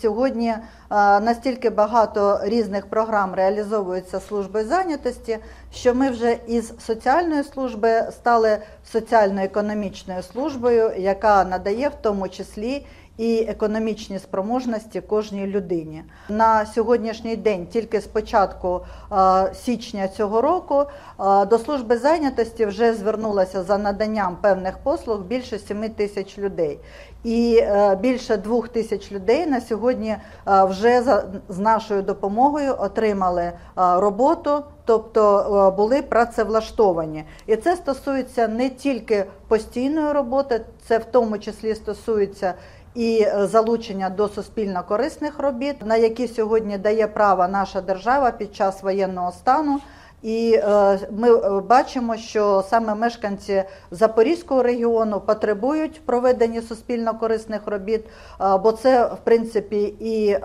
сьогодні настільки багато різних програм реалізовується службою зайнятості, що ми вже із соціальної служби стали соціально-економічною службою, яка надає в тому числі і економічні спроможності кожній людині. На сьогоднішній день, тільки з початку е, січня цього року, е, до служби зайнятості вже звернулося за наданням певних послуг більше 7 тисяч людей. І е, більше двох тисяч людей на сьогодні е, вже за з нашою допомогою отримали роботу, тобто були працевлаштовані. І це стосується не тільки постійної роботи, це в тому числі стосується і е, залучення до суспільно корисних робіт, на які сьогодні дає право наша держава під час воєнного стану. І е, ми е, бачимо, що саме мешканці Запорізького регіону потребують проведення суспільно корисних робіт, е, бо це в принципі і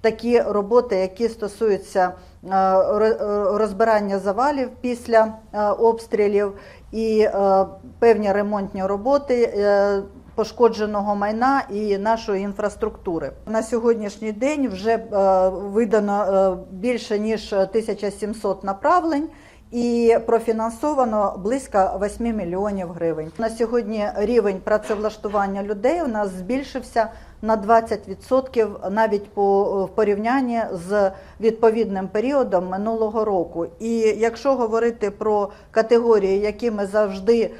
такі роботи, які стосуються розбирання завалів після обстрілів, і певні ремонтні роботи. Пошкодженого майна і нашої інфраструктури на сьогоднішній день вже е, видано е, більше ніж 1700 направлень. І профінансовано близько 8 мільйонів гривень. На сьогодні рівень працевлаштування людей у нас збільшився на 20% навіть по в порівнянні з відповідним періодом минулого року. І якщо говорити про категорії, які ми завжди е,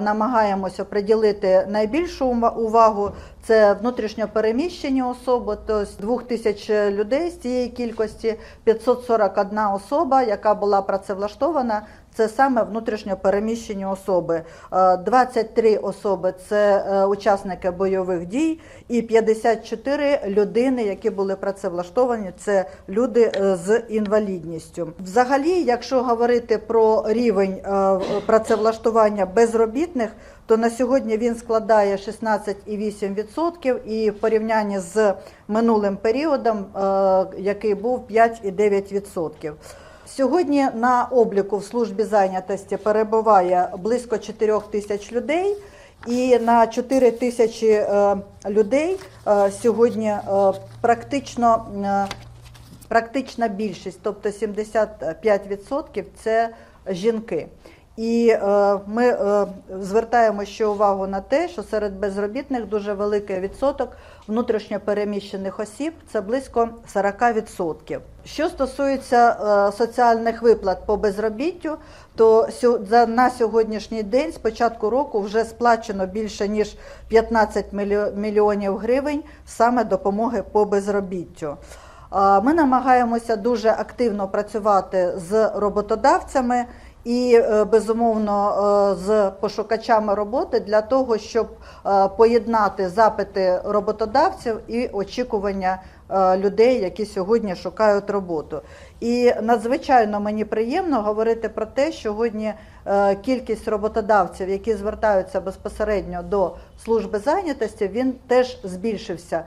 намагаємося приділити найбільшу увагу, це внутрішньопереміщені особи, тобто 2 тисяч людей з цієї кількості 541 особа, яка була працевлаштована. Це саме внутрішньопереміщені особи. Е, 23 особи це е, учасники бойових дій, і 54 людини, які були працевлаштовані, це люди е, з інвалідністю. Взагалі, якщо говорити про рівень е, працевлаштування безробітних, то на сьогодні він складає 16,8% і в порівнянні з минулим періодом, е, який був 5,9%. Сьогодні на обліку в службі зайнятості перебуває близько 4 тисяч людей, і на 4 тисячі е, людей е, сьогодні е, практично практична більшість, тобто 75% це жінки. І е, ми е, звертаємо ще увагу на те, що серед безробітних дуже великий відсоток внутрішньопереміщених осіб це близько 40%. Що стосується е, соціальних виплат по безробіттю, то за на сьогоднішній день з початку року вже сплачено більше ніж 15 мільйонів гривень саме допомоги по безробіттю. А, Ми намагаємося дуже активно працювати з роботодавцями і е, безумовно е, з пошукачами роботи для того, щоб е, поєднати запити роботодавців і очікування людей, які сьогодні шукають роботу. І надзвичайно мені приємно говорити про те, що сьогодні е, кількість роботодавців, які звертаються безпосередньо до служби зайнятості, він теж збільшився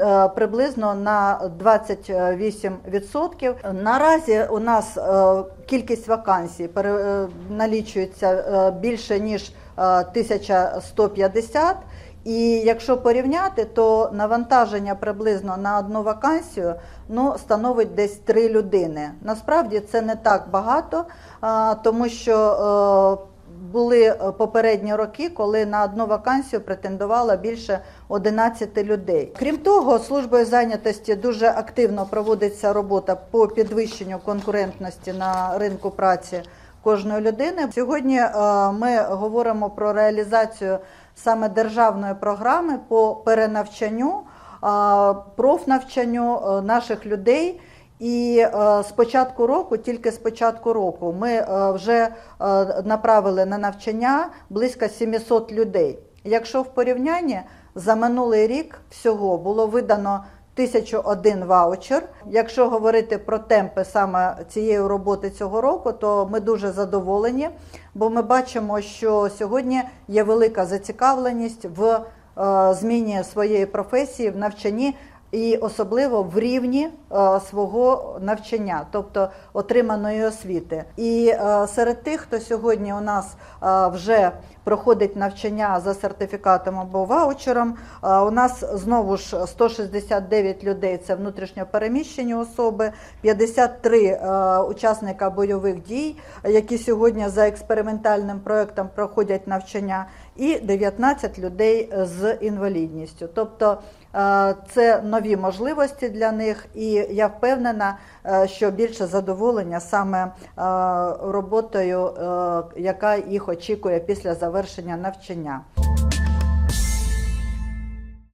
е, приблизно на 28%. Наразі у нас е, кількість вакансій е, налічується е, більше ніж е, 1150. І якщо порівняти, то навантаження приблизно на одну вакансію ну, становить десь три людини. Насправді це не так багато, тому що е, були е, попередні роки, коли на одну вакансію претендувало більше 11 людей. Крім того, службою зайнятості дуже активно проводиться робота по підвищенню конкурентності на ринку праці кожної людини. Сьогодні е, ми говоримо про реалізацію саме державної програми по перенавчанню, профнавчанню е, наших людей. І е, з початку року, тільки з початку року, ми е, вже направили на навчання близько 700 людей. Якщо в порівнянні за минулий рік всього було видано 1001 ваучер. Якщо говорити про темпи саме цієї роботи цього року, то ми дуже задоволені, бо ми бачимо, що сьогодні є велика зацікавленість в е, зміні своєї професії, в навчанні і особливо в рівні свого навчання, тобто отриманої освіти. І е, серед тих, хто сьогодні у нас е, вже проходить навчання за сертифікатом або ваучером, е, у нас знову ж 169 людей це внутрішньо переміщені особи, 53 е, учасника бойових дій, які сьогодні за експериментальним проектом проходять навчання, і 19 людей з інвалідністю. Тобто е, це нові можливості для них, і я впевнена, е, що більше задоволення саме е, роботою, е, яка їх очікує після завершення навчання.